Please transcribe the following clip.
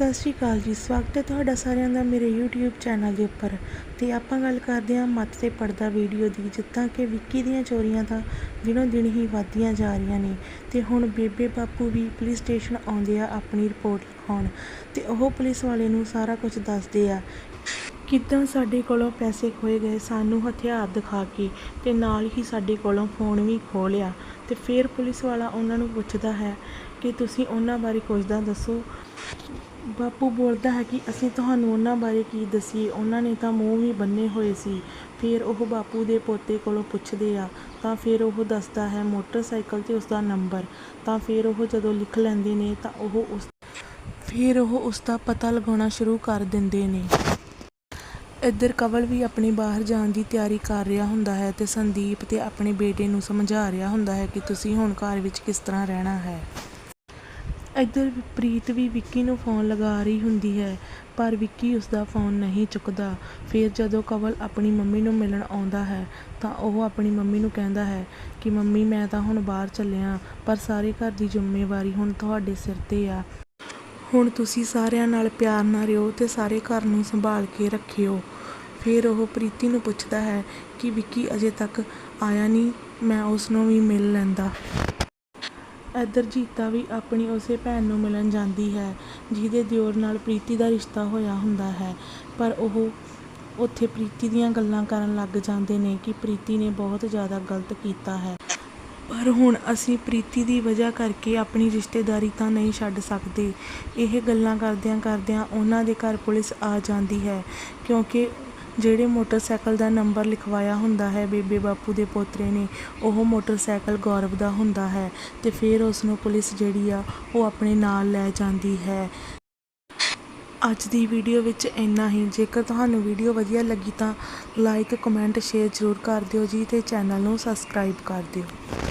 ਸਤਿ ਸ਼੍ਰੀ ਅਕਾਲ ਜੀ, ਸਵਾਗਤ ਹੈ ਤੁਹਾਡਾ ਸਾਰਿਆਂ ਦਾ ਮੇਰੇ YouTube ਚੈਨਲ ਦੇ ਉੱਪਰ। ਤੇ ਆਪਾਂ ਗੱਲ ਕਰਦੇ ਹਾਂ ਮੱਤ ਤੇ ਪਰਦਾ ਵੀਡੀਓ ਦੀ, ਜਿੱਦਾਂ ਕਿ ਵਿੱਕੀ ਦੀਆਂ ਚੋਰੀਆਂ ਤਾਂ ਦਿਨੋਂ ਦਿਨ ਹੀ ਵੱਧਦੀਆਂ ਜਾ ਰਹੀਆਂ ਨੇ। ਤੇ ਹੁਣ ਬੇਬੇ ਬਾਪੂ ਵੀ ਪੁਲਿਸ ਸਟੇਸ਼ਨ ਆਉਂਦੇ ਆ ਆਪਣੀ ਰਿਪੋਰਟ ਲਿਖਾਉਣ। ਤੇ ਉਹ ਪੁਲਿਸ ਵਾਲੇ ਨੂੰ ਸਾਰਾ ਕੁਝ ਦੱਸਦੇ ਆ। ਕਿੱਦਾਂ ਸਾਡੇ ਕੋਲੋਂ ਪੈਸੇ ਖੋਏ ਗਏ, ਸਾਨੂੰ ਹਥਿਆਰ ਦਿਖਾ ਕੇ ਤੇ ਨਾਲ ਹੀ ਸਾਡੇ ਕੋਲੋਂ ਫੋਨ ਵੀ ਖੋਹ ਲਿਆ। ਤੇ ਫਿਰ ਪੁਲਿਸ ਵਾਲਾ ਉਹਨਾਂ ਨੂੰ ਪੁੱਛਦਾ ਹੈ ਕਿ ਤੁਸੀਂ ਉਹਨਾਂ ਬਾਰੇ ਕੁਝ ਤਾਂ ਦੱਸੋ। ਬਾਪੂ ਬੋਲਦਾ ਹੈ ਕਿ ਅਸੀਂ ਤੁਹਾਨੂੰ ਉਹਨਾਂ ਬਾਰੇ ਕੀ ਦਸੀਏ? ਉਹਨਾਂ ਨੇ ਤਾਂ ਮੂੰਹ ਵੀ ਬੰਨੇ ਹੋਏ ਸੀ। ਫਿਰ ਉਹ ਬਾਪੂ ਦੇ ਪੋਤੇ ਕੋਲੋਂ ਪੁੱਛਦੇ ਆ, ਤਾਂ ਫਿਰ ਉਹ ਦੱਸਦਾ ਹੈ, ਮੋਟਰਸਾਈਕਲ ਤੇ ਉਸਦਾ ਨੰਬਰ। ਤਾਂ ਫਿਰ ਉਹ ਜਦੋਂ ਲਿਖ ਲੈਂਦੇ ਨੇ, ਤਾਂ ਉਹ ਉਸ ਫਿਰ ਉਹ ਉਸ ਦਾ ਪਤਾ ਲਗਾਉਣਾ ਸ਼ੁਰੂ ਕਰ ਦਿੰਦੇ ਨੇ। ਇੱਧਰ ਕਵਲ ਵੀ ਆਪਣੇ ਬਾਹਰ ਜਾਣ ਦੀ ਤਿਆਰੀ ਕਰ ਰਿਹਾ ਹੁੰਦਾ ਹੈ ਤੇ ਸੰਦੀਪ ਤੇ ਆਪਣੇ ਬੇਟੇ ਨੂੰ ਸਮਝਾ ਰਿਹਾ ਹੁੰਦਾ ਹੈ ਕਿ ਤੁਸੀਂ ਹੁਣ ਘਰ ਵਿੱਚ ਕਿਸ ਤਰ੍ਹਾਂ ਰਹਿਣਾ ਹੈ। ਇੱਧਰ ਪ੍ਰੀਤ ਵੀ ਵਿੱਕੀ ਨੂੰ ਫੋਨ ਲਗਾ ਰਹੀ ਹੁੰਦੀ ਹੈ, ਪਰ ਵਿੱਕੀ ਉਸਦਾ ਫੋਨ ਨਹੀਂ ਚੁੱਕਦਾ। ਫਿਰ ਜਦੋਂ ਕਵਲ ਆਪਣੀ ਮੰਮੀ ਨੂੰ ਮਿਲਣ ਆਉਂਦਾ ਹੈ, ਤਾਂ ਉਹ ਆਪਣੀ ਮੰਮੀ ਨੂੰ ਕਹਿੰਦਾ ਹੈ ਕਿ, ਮੰਮੀ, ਮੈਂ ਤਾਂ ਹੁਣ ਬਾਹਰ ਚੱਲਿਆ, ਪਰ ਸਾਰੇ ਘਰ ਦੀ ਜ਼ਿੰਮੇਵਾਰੀ ਹੁਣ ਤੁਹਾਡੇ ਸਿਰ ਤੇ ਆ। ਹੁਣ ਤੁਸੀਂ ਸਾਰਿਆਂ ਨਾਲ ਪਿਆਰ ਨਾਲ ਰਹੋ ਤੇ ਸਾਰੇ ਘਰ ਨੂੰ ਸੰਭਾਲ ਕੇ ਰੱਖਿਓ। ਫਿਰ ਉਹ ਪ੍ਰੀਤੀ ਨੂੰ ਪੁੱਛਦਾ ਹੈ ਕਿ, ਵਿੱਕੀ, ਅਜੇ ਤੱਕ ਆਇਆ ਨਹੀਂ, ਮੈਂ ਉਸ ਨੂੰ ਵੀ ਮਿਲ ਲੈਂਦਾ। ਇੱਧਰ ਜੀਤਾ ਵੀ ਆਪਣੀ ਉਸੇ ਭੈਣ ਨੂੰ ਮਿਲਣ ਜਾਂਦੀ ਹੈ, ਜਿਹਦੇ ਦਿਓਰ ਨਾਲ ਪ੍ਰੀਤੀ ਦਾ ਰਿਸ਼ਤਾ ਹੋਇਆ ਹੁੰਦਾ ਹੈ। ਪਰ ਉਹ ਉੱਥੇ ਪ੍ਰੀਤੀ ਦੀਆਂ ਗੱਲਾਂ ਕਰਨ ਲੱਗ ਜਾਂਦੇ ਨੇ ਕਿ ਪ੍ਰੀਤੀ ਨੇ ਬਹੁਤ ਜ਼ਿਆਦਾ ਗਲਤ ਕੀਤਾ ਹੈ। ਪਰ ਹੁਣ ਅਸੀਂ ਪ੍ਰੀਤੀ ਦੀ ਵਜ੍ਹਾ ਕਰਕੇ ਆਪਣੀ ਰਿਸ਼ਤੇਦਾਰੀ ਤਾਂ ਨਹੀਂ ਛੱਡ ਸਕਦੇ। ਇਹ ਗੱਲਾਂ ਕਰਦਿਆਂ ਕਰਦਿਆਂ ਉਹਨਾਂ ਦੇ ਘਰ ਪੁਲਿਸ ਆ ਜਾਂਦੀ ਹੈ, ਕਿਉਂਕਿ ਜਿਹੜੇ ਮੋਟਰਸਾਈਕਲ ਦਾ ਨੰਬਰ ਲਿਖਵਾਇਆ ਹੁੰਦਾ ਹੈ, ਬੇਬੇ ਬਾਪੂ ਦੇ ਪੋਤਰੇ ਨੇ, ਉਹ ਮੋਟਰਸਾਈਕਲ ਗੌਰਵ ਦਾ ਹੁੰਦਾ ਹੈ ਅਤੇ ਫਿਰ ਉਸ ਨੂੰ ਪੁਲਿਸ ਜਿਹੜੀ ਆ, ਉਹ ਆਪਣੇ ਨਾਲ ਲੈ ਜਾਂਦੀ ਹੈ। ਅੱਜ ਦੀ ਵੀਡੀਓ ਵਿੱਚ ਇੰਨਾ ਹੀ। ਜੇਕਰ ਤੁਹਾਨੂੰ ਵੀਡੀਓ ਵਧੀਆ ਲੱਗੀ ਤਾਂ ਲਾਈਕ, ਕਮੈਂਟ, ਸ਼ੇਅਰ ਜ਼ਰੂਰ ਕਰ ਦਿਓ ਜੀ ਅਤੇ ਚੈਨਲ ਨੂੰ ਸਬਸਕ੍ਰਾਈਬ ਕਰ ਦਿਓ।